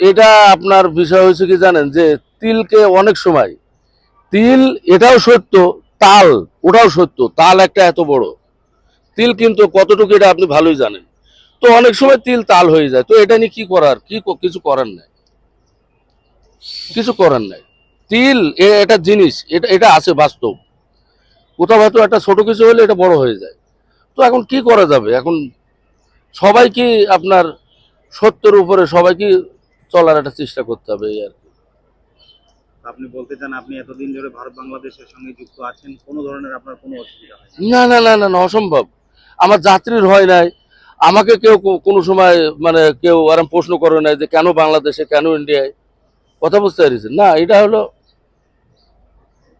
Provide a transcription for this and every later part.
এটা আপনার বিষয় হয়েছে কি জানেন যে তিলকে অনেক সময় তিল এটাও সত্য তাল ওটাও সত্য তাল একটা এত বড়। তিল কিন্তু কতটুকু এটা আপনি ভালোই জানেন। তো অনেক সময় তিল তাল হয়ে যায় তো এটা নিয়ে কি করার কি কিছু করার নাই। কিছু করার নাই। তিল এটা জিনিস এটা এটা আছে বাস্তব। কোথাও হয়তো একটা ছোট কিছু হলে এটা বড় হয়ে যায়। তো এখন কি করা যাবে? এখন সবাই কি আপনার সত্যের উপরে সবাইকে চলার একটা চেষ্টা করতে হবে এই আর কি। আপনি বলতে চান আপনি এতদিন ধরে ভারত বাংলাদেশের সঙ্গে যুক্ত আছেন কোনো ধরনের আপনার কোনো অসুবিধা হয় না না না না অসম্ভব। আমার যাত্রীর হয় নাই। আমাকে কেউ কোনো সময় মানে কেউ আরাম প্রশ্ন করে নাই যে কেন বাংলাদেশে কেন ইন্ডিয়ায়। কথা বুঝতে পারছেন? না এটা হলো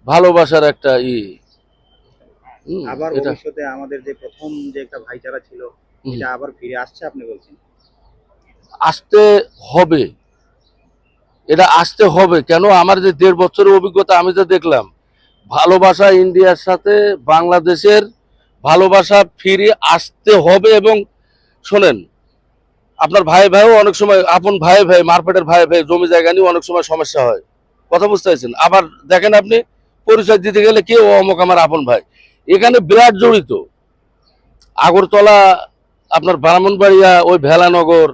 ভালোবাসার একটা ই। আবার ভবিষ্যতে আমাদের যে প্রথম যে একটা ভাইচারা ছিল। এটা আবার ফিরে আসছে আপনি বলছেন? আসতে হবে। এটা আসতে হবে। কেন? আমার যে দেড় বছরের অভিজ্ঞতা আমি যে দেখলাম ভালোবাসা ইন্ডিয়ার সাথে বাংলাদেশের ভালোবাসা ফিরে আসতে হবে এবং শোনেন আপনার ভাই ভাইও অনেক সময় আপন ভাই ভাই মারপেটের ভাই ভাই জমি জায়গা নিয়ে অনেক সময় সমস্যা হয়। কথা বুঝতে পারছেন? আবার দেখেন আপনি পরিচয় দিতে গেলে কে ও অমুক আমার আপন ভাই। এখানে বিরাট জড়িত। আগরতলা আপনার ব্রাহ্মণবাড়িয়া ওই ভেলানগর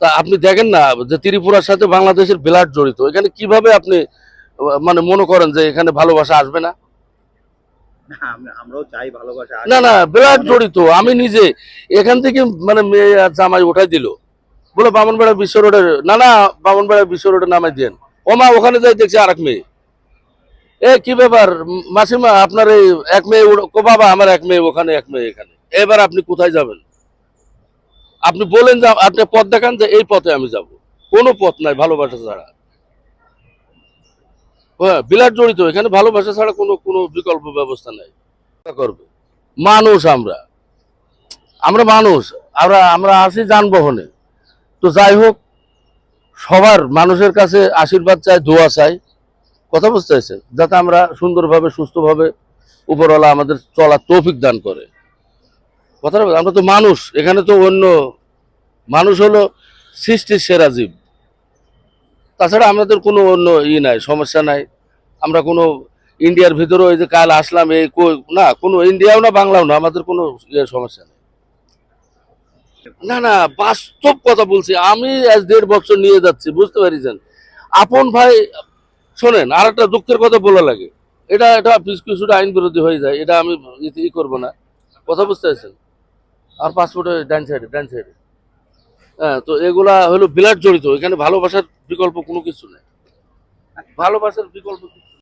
তা আপনি দেখেন না যে ত্রিপুরার সাথে বাংলাদেশের বিরাট জড়িত। এখানে কীভাবে আপনি মানে মনে করেন যে এখানে ভালোবাসা আসবে না? না আমরাও চাই ভালোবাসা না না বিরাট জড়িত। আমি নিজে এখান থেকে মানে মেয়ে আর জামাই উঠাই দিল। বলে বামনবেড়া বিশ্ব রোডের না না বামনবেড়া বিশ্ব রোডে নামাই দেন ও মা ওখানে যাই দেখছি আর এক মেয়ে। এ কি ব্যাপার? মাসিমা আপনার এই এক মেয়ে কো বাবা আমার এক মেয়ে ওখানে এক মেয়ে এখানে। এবার আপনি কোথায় যাবেন? আপনি বলেন যে আপনি পথ দেখান যে এই পথে আমি যাব। কোনো পথ নাই ভালোবাসা ছাড়া। হ্যাঁ বিলাট জড়িত এখানে ভালোবাসা ছাড়া কোনো কোনো বিকল্প ব্যবস্থা নাই। করবে। মানুষ আমরা। আমরা মানুষ। আমরা আমরা আছি যানবাহনে। তো যাই হোক সবার মানুষের কাছে আশীর্বাদ চাই দোয়া চাই। কথা বুঝতে পারছে যাতে আমরা সুন্দরভাবে সুস্থভাবে উপরওয়ালা আমাদের চলার তৌফিক দান করে। কথাটা বুঝ- আমরা তো মানুষ এখানে তো অন্য মানুষ হলো সৃষ্টির সেরা জীব। তাছাড়া আমাদের কোনো অন্য ই নাই, সমস্যা নাই। আমরা কোনো ইন্ডিয়ার ভিতরে ওই যে কাল আসলাম, এই না, কোনো ইন্ডিয়াও না, বাংলাও না, আমাদের কোনো ইয়ে সমস্যা নেই। না না, বাস্তব কথা বলছি, আমি আজ দেড় বছর নিয়ে যাচ্ছি, বুঝতে পারিছেন? আপন ভাই, শোনেন আর একটা দুঃখের কথা বলা লাগে। এটা এটা কিছুটা আইন বিরোধী হয়ে যায়, এটা আমি ই করব না। কথা বুঝতে পারছেন? আর পাসপোর্টে ডান সাইডে ডান সাইডে হ্যাঁ তো এগুলা হলো বিলাট জড়িত এখানে ভালোবাসার বিকল্প কোনো কিছু নেই। ভালোবাসার বিকল্প